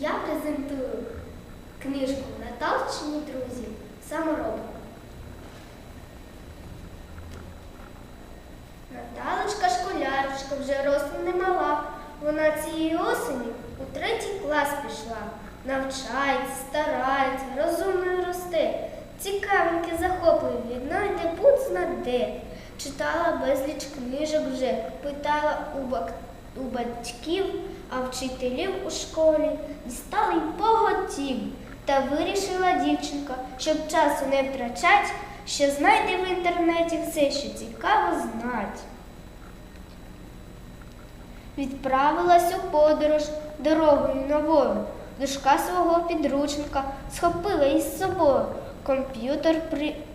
Я презентую книжку Наталчині друзі саморобку. Наталочка школярочка вже ростом не мала. Вона цієї осені у третій клас пішла. Навчається, старається, розумно росте. Цікавеньке захоплює, віднайде путь знаде. Читала безліч книжок вже, питала у, бак... у батьків, а вчителів у школі дістали й поготів. Та вирішила дівчинка, щоб часу не втрачать, що знайде в інтернеті все, що цікаво знать. Відправилась у подорож дорогою новою. Дошка свого підручника схопила із собою. Комп'ютер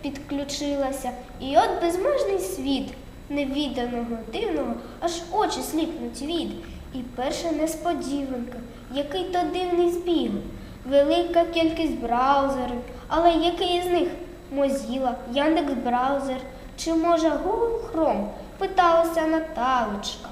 підключилася, і от безмежний світ невіданого дивного, аж очі сліпнуть від. І перша несподіванка, який то дивний збіг. Велика кількість браузерів, але який із них Mozilla, Яндекс браузер чи може Google Chrome? питалася Наталочка.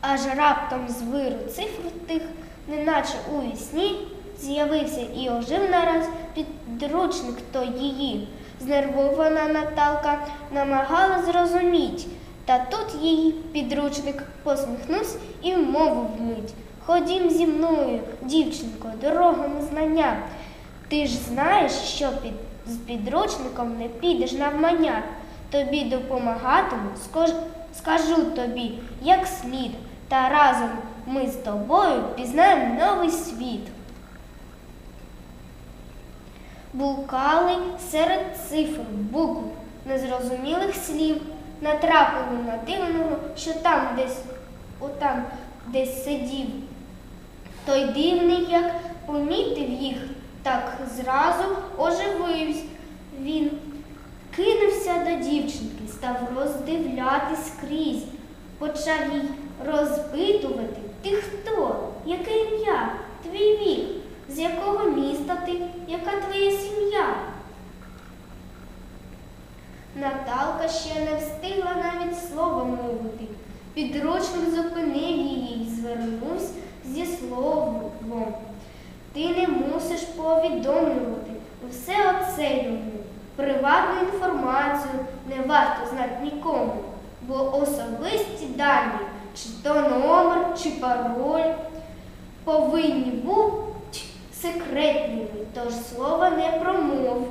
Аж раптом з виру цифр тих, неначе у вісні, з'явився і ожив нараз підручник то її. Знервована Наталка намагала зрозуміть, та тут її підручник посміхнувся і вмовив вмить. Ходім зі мною, дівчинко, дорогами знання. Ти ж знаєш, що під, з підручником не підеш навмання. Тобі допомагатиму, скажу тобі, як слід, та разом ми з тобою пізнаємо новий світ. Блукали серед цифр, букв, незрозумілих слів, натрапили на дивного, що там десь, отам десь сидів. Той дивний, як помітив їх, так зразу оживився. Він кинувся до дівчинки, став роздивлятись скрізь, почав їй розпитувати ти хто, яке ім'я, твій вік, з якого міста ти, яка твоя сім'я. Наталка ще не встигла навіть слова мовити. Підручник зупинив її і звернувся зі словом. Ти не мусиш повідомлювати все оце йому. Приватну інформацію не варто знати нікому, бо особисті дані, чи то номер, чи пароль, повинні бути секретними, тож слова не промов.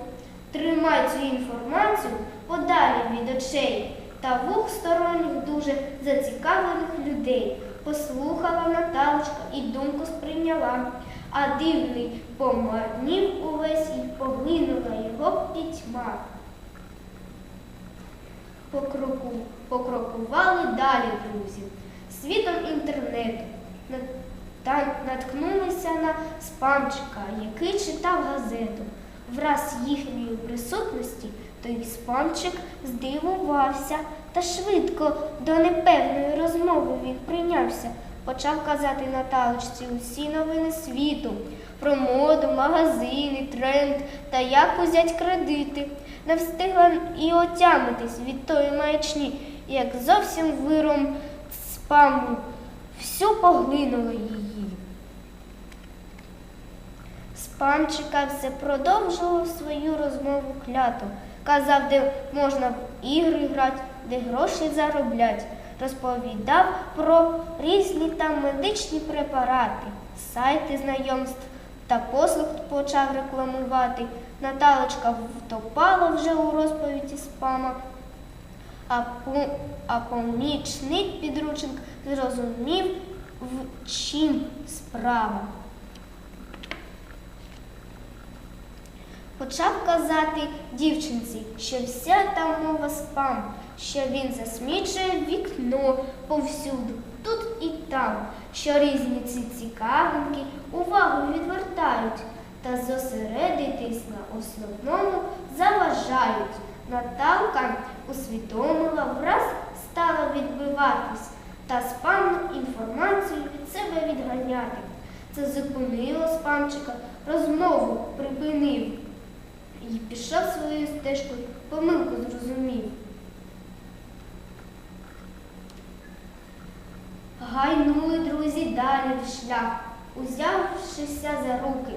Тримай цю інформацію подалі від очей та вух сторонніх дуже зацікавлених людей. Послухала Наталочка і думку сприйняла, а дивний помарнів увесь і поглинула його пітьма. Покроку, покрокували далі друзі, світом інтернету. Та наткнулися на спамчика, який читав газету. Враз їхньої присутності той спамчик здивувався та швидко до непевної розмови він прийнявся. Почав казати Наталочці усі новини світу про моду, магазини, тренд та як узять кредити. Не встигла і отямитись від тої маячні, як зовсім виром спаму всю поглинуло її. Спамчика все продовжував свою розмову кляту. Казав, де можна в ігри грати, де гроші зароблять. Розповідав про різні там медичні препарати, сайти знайомств та послуг почав рекламувати. Наталочка втопала вже у розповіді спама, а, по, а помічник підручник зрозумів, в чим справа. Почав казати дівчинці, що вся та мова спам, що він засмічує вікно повсюду, тут і там, що різні ці цікавинки увагу відвертають та зосередитись на основному заважають. Наталка усвідомила, враз стала відбиватись та спамну інформацію від себе відганяти. Це зупинило спамчика, розмову припинив і пішов своєю стежкою, помилку зрозумів. Гайнули друзі далі в шлях. узявшися за руки.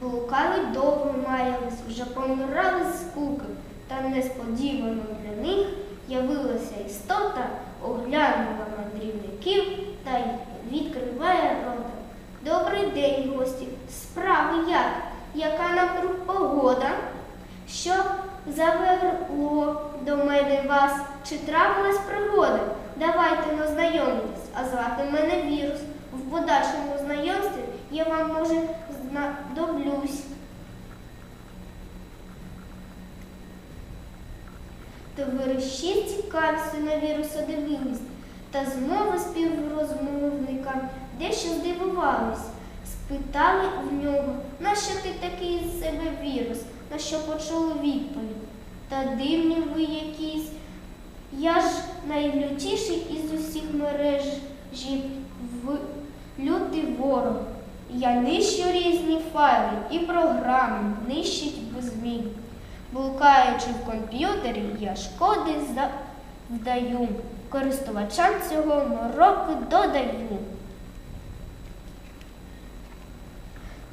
Блукали довго маялись, вже помирали скуки, та несподівано для них явилася істота, оглянула мандрівників та й відкриває рота. Добрий день, гості. Справи як? Яка навкруг погода? Що заверло до мене вас? Чи трапилась пригода? Давайте назнайомитись, а звати мене вірус. В подальшому знайомстві я вам може знадоблюсь. Товариші цікавістю на віруса дивились, та змови співрозмовника дещо здивувались. Спитали в нього, нащо ти такий з себе вірус, на що почули відповідь. Та дивні ви якісь. Я ж найлютіший із усіх мережі в лютий ворог. Я нищу різні файли і програми, нищить без змін. Блукаючи в комп'ютері, я шкоди завдаю. Користувачам цього мороки додаю.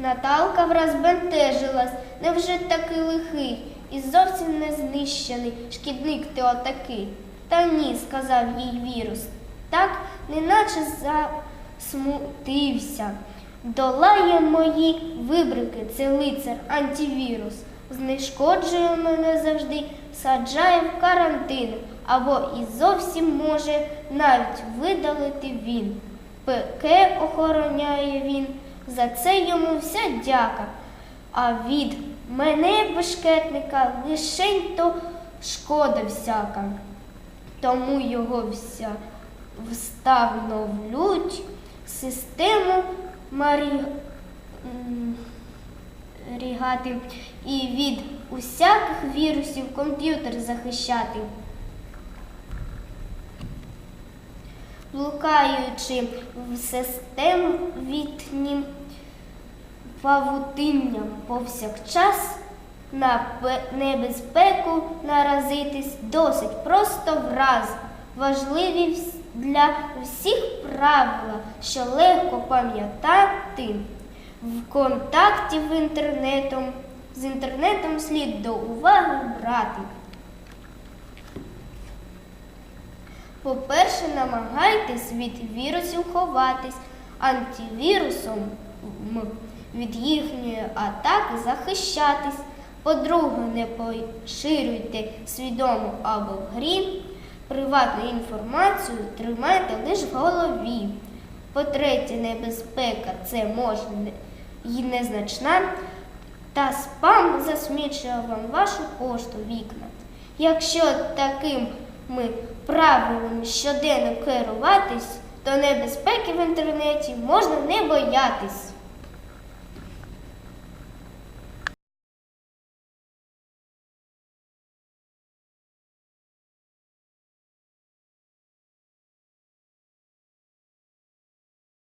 Наталка враз бентежилась, невже такий лихий і зовсім не знищений шкідник ти отакий. Та ні, сказав їй вірус, так неначе засмутився. Долає мої вибрики, це лицар антивірус. Знешкоджує мене завжди, саджає в карантин, або і зовсім може навіть видалити він. Пеке охороняє він, за це йому вся дяка. А від мене, бешкетника, лишень то шкода всяка. Тому його вся вставновлють систему марі... рігати і від усяких вірусів комп'ютер захищати. Блукаючи в системвітнім павутинням повсякчас на небезпеку наразитись досить просто враз. Важливі для всіх правила, що легко пам'ятати в контакті в інтернетом. З інтернетом слід до уваги брати. По-перше, намагайтесь від вірусів ховатись, антивірусом від їхньої атаки захищатись. По-друге, не поширюйте свідомо або в грі. Приватну інформацію тримайте лише в голові. По-третє, небезпека це може не- і незначна, та спам засмічує вам вашу пошту вікна. Якщо такими правилами щоденно керуватись, то небезпеки в інтернеті можна не боятись.